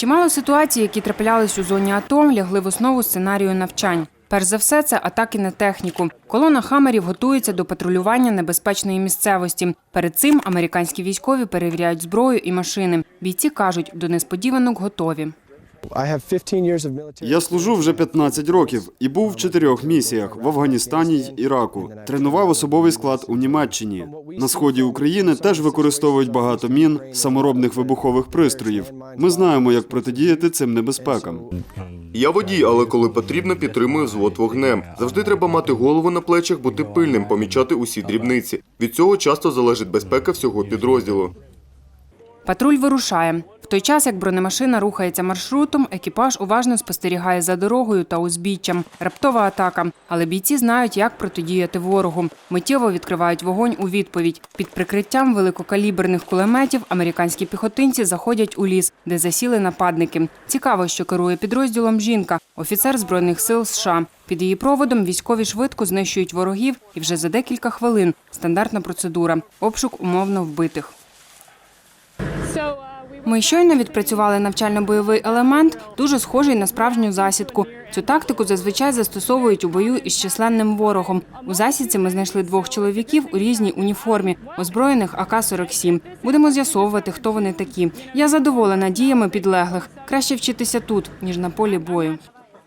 Чимало ситуацій, які траплялись у зоні АТО, лягли в основу сценарію навчань. Перш за все, це атаки на техніку. Колона хамерів готується до патрулювання небезпечної місцевості. Перед цим американські військові перевіряють зброю і машини. Бійці кажуть, до несподіванок готові. I have 15 years of military. Я служу вже 15 років і був в чотирьох місіях в Афганістані й Іраку. Тренував особовий склад у Німеччині. На сході України теж використовують багато мін, саморобних вибухових пристроїв. Ми знаємо, як протидіяти цим небезпекам. Я водій, але коли потрібно, підтримую взвод вогнем. Завжди треба мати голову на плечах, бути пильним, помічати усі дрібниці. Від цього часто залежить безпека всього підрозділу. Патруль вирушає. Той час, як бронемашина рухається маршрутом, екіпаж уважно спостерігає за дорогою та узбіччям. Раптова атака. Але бійці знають, як протидіяти ворогу. Миттєво відкривають вогонь у відповідь. Під прикриттям великокаліберних кулеметів американські піхотинці заходять у ліс, де засіли нападники. Цікаво, що керує підрозділом жінка, офіцер збройних сил США. Під її проводом військові швидко знищують ворогів, і вже за декілька хвилин стандартна процедура обшук умовно вбитих. Ми щойно відпрацювали навчально-бойовий елемент, дуже схожий на справжню засідку. Цю тактику зазвичай застосовують у бою із численним ворогом. У засідці ми знайшли двох чоловіків у різній уніформі, озброєних АК-47. Будемо з'ясовувати, хто вони такі. Я задоволена діями підлеглих. Краще вчитися тут, ніж на полі бою.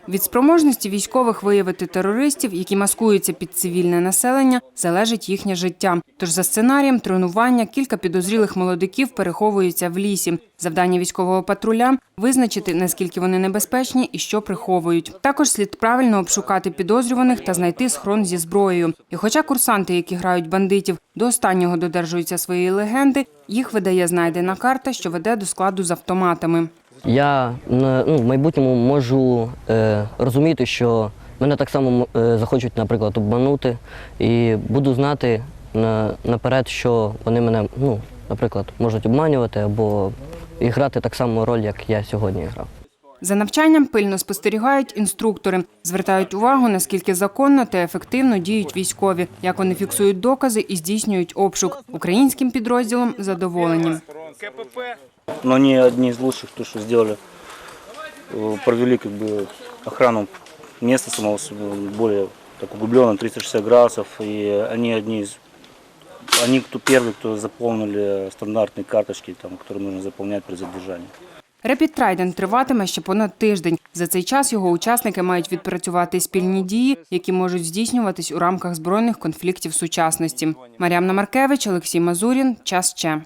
Від спроможності військових виявити терористів, які маскуються під цивільне населення, залежить їхнє життя. Тож за сценарієм тренування кілька підозрілих молодиків переховуються в лісі. Завдання військового патруля визначити наскільки вони небезпечні і що приховують. Також слід правильно обшукати підозрюваних та знайти схрон зі зброєю. І хоча курсанти, які грають бандитів, до останнього додержуються своєї легенди, їх видає знайдена карта, що веде до складу з автоматами. Я ну, в майбутньому можу е, розуміти, що мене так само е, захочуть, наприклад, обманути, і буду знати на, наперед, що вони мене, ну, наприклад, можуть обманювати або і грати так само роль, як я сьогодні грав. За навчанням пильно спостерігають інструктори, звертають увагу, наскільки законно та ефективно діють військові, як вони фіксують докази і здійснюють обшук. Українським підрозділом задоволені. но они одни из лучших, то, что сделали. Э, Провели как бы охрану места самого собой более так углубленно, 360 градусов, и они одни из они кто первые, кто заполнили стандартные карточки, там, которые нужно заполнять при задержании. Репід Трайден триватиме ще понад тиждень. За цей час його учасники мають відпрацювати спільні дії, які можуть здійснюватись у рамках збройних конфліктів сучасності. Мар'ямна Маркевич, Олексій Мазурін. Час ще.